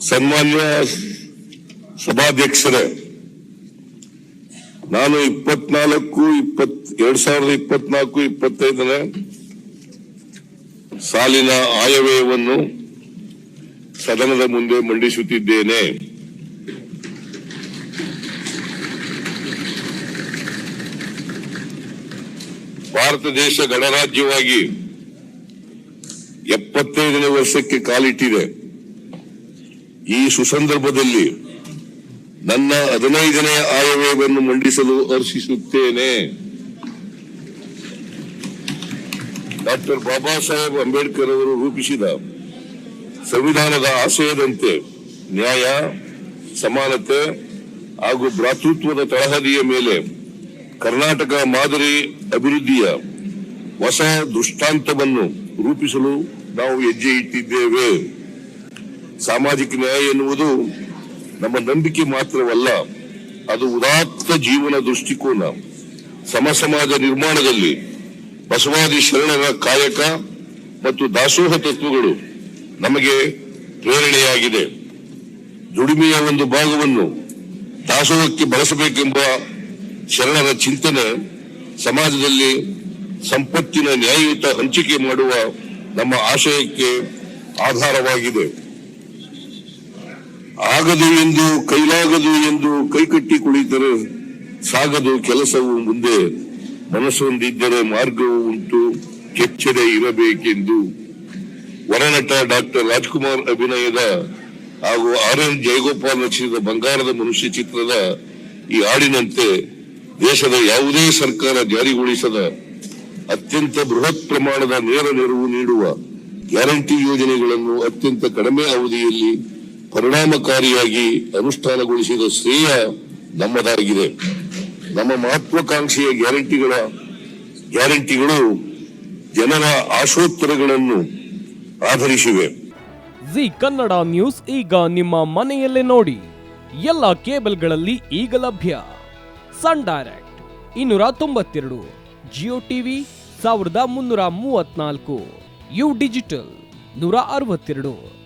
ಸನ್ಮಾನ್ಯ ಸಭಾಧ್ಯಕ್ಷರೇ, ನಾನು ಇಪ್ಪತ್ನಾಲ್ಕು ಇಪ್ಪತ್ ಎರಡ್ ಸಾವಿರದ ಇಪ್ಪತ್ನಾಲ್ಕು, ಇಪ್ಪತ್ತೈದನೇ ಸಾಲಿನ ಆಯವ್ಯಯವನ್ನು ಸದನದ ಮುಂದೆ ಮಂಡಿಸುತ್ತಿದ್ದೇನೆ. ಭಾರತ ದೇಶ ಗಣರಾಜ್ಯವಾಗಿ ಎಪ್ಪತ್ತೈದನೇ ವರ್ಷಕ್ಕೆ ಕಾಲಿಟ್ಟಿದೆ. ಈ ಸುಸಂದರ್ಭದಲ್ಲಿ ನನ್ನ ಹದಿನೈದನೇ ಆಯವ್ಯಯವನ್ನು ಮಂಡಿಸಲು ಹರ್ಷಿಸುತ್ತೇನೆ ಡಾಕ್ಟರ್ ಬಾಬಾ ಸಾಹೇಬ್ ಅಂಬೇಡ್ಕರ್ ಅವರು ರೂಪಿಸಿದ ಸಂವಿಧಾನದ ಆಶಯದಂತೆ ನ್ಯಾಯ, ಸಮಾನತೆ ಹಾಗೂ ಭ್ರಾತೃತ್ವದ ತಳಹದಿಯ ಮೇಲೆ ಕರ್ನಾಟಕ ಮಾದರಿ ಅಭಿವೃದ್ಧಿಯ ಹೊಸ ದೃಷ್ಟಾಂತವನ್ನು ರೂಪಿಸಲು ನಾವು ಹೆಜ್ಜೆ ಇಟ್ಟಿದ್ದೇವೆ. ಸಾಮಾಜಿಕ ನ್ಯಾಯ ಎನ್ನುವುದು ನಮ್ಮ ನಂಬಿಕೆ ಮಾತ್ರವಲ್ಲ, ಅದು ಉದಾತ್ತ ಜೀವನ ದೃಷ್ಟಿಕೋನ. ಸಮ ಸಮಾಜ ನಿರ್ಮಾಣದಲ್ಲಿ ಬಸವಾದಿ ಶರಣರ ಕಾಯಕ ಮತ್ತು ದಾಸೋಹ ತತ್ವಗಳು ನಮಗೆ ಪ್ರೇರಣೆಯಾಗಿದೆ. ದುಡಿಮೆಯ ಒಂದು ಭಾಗವನ್ನು ದಾಸೋಹಕ್ಕೆ ಬಳಸಬೇಕೆಂಬ ಶರಣರ ಚಿಂತನೆ ಸಮಾಜದಲ್ಲಿ ಸಂಪತ್ತಿನ ನ್ಯಾಯಯುತ ಹಂಚಿಕೆ ಮಾಡುವ ನಮ್ಮ ಆಶಯಕ್ಕೆ ಆಧಾರವಾಗಿದೆ. ಆಗದು ಎಂದು ಕೈಲಾಗದು ಎಂದು ಕೈಕಟ್ಟಿ ಕುಳಿತರೆ ಸಾಗದು ಕೆಲಸವು ಮುಂದೆ. ಮನಸ್ಸೊಂದಿದ್ದರೆ ಮಾರ್ಗವೂ ಉಂಟು, ಕೆಚ್ಚದೆ ಇರಬೇಕೆಂದು. ವರನಟ ಡಾಕ್ಟರ್ ರಾಜ್ಕುಮಾರ್ ಅಭಿನಯದ ಹಾಗೂ ಆರ್ ಎನ್ ಜಯಗೋಪಾಲ್ ರಚಿಸಿದ ಬಂಗಾರದ ಮನುಷ್ಯ ಚಿತ್ರದ ಈ ಹಾಡಿನಂತೆ ದೇಶದ ಯಾವುದೇ ಸರ್ಕಾರ ಜಾರಿಗೊಳಿಸದ ಅತ್ಯಂತ ಬೃಹತ್ ಪ್ರಮಾಣದ ನೇರ ನೆರವು ನೀಡುವ ಗ್ಯಾರಂಟಿ ಯೋಜನೆಗಳನ್ನು ಅತ್ಯಂತ ಕಡಿಮೆ ಅವಧಿಯಲ್ಲಿ ಪರಿಣಾಮಕಾರಿಯಾಗಿ ಅನುಷ್ಠಾನಗೊಳಿಸಿದ ಶ್ರೇಯ ನಮ್ಮದಾಗಿದೆ. ನಮ್ಮ ಮಹತ್ವಾಕಾಂಕ್ಷೆಯ ಗ್ಯಾರಂಟಿಗಳ ಗ್ಯಾರಂಟಿಗಳು ಜನರ ಆಶೋತ್ತರಗಳನ್ನು ಆಧರಿಸಿವೆ. ಜಿ ಕನ್ನಡ ನ್ಯೂಸ್ ಈಗ ನಿಮ್ಮ ಮನೆಯಲ್ಲೇ ನೋಡಿ. ಎಲ್ಲ ಕೇಬಲ್ಗಳಲ್ಲಿ ಈಗ ಲಭ್ಯ. ಸನ್ ಡೈರೆಕ್ಟ್ ಇನ್ನೂರ ತೊಂಬತ್ತೆರಡು, ಜಿಯೋ ಟಿವಿ ಸಾವಿರದ ಮುನ್ನೂರ ಮೂವತ್ನಾಲ್ಕು ಯು ಡಿಜಿಟಲ್ ನೂರ ಅರವತ್ತೆರಡು.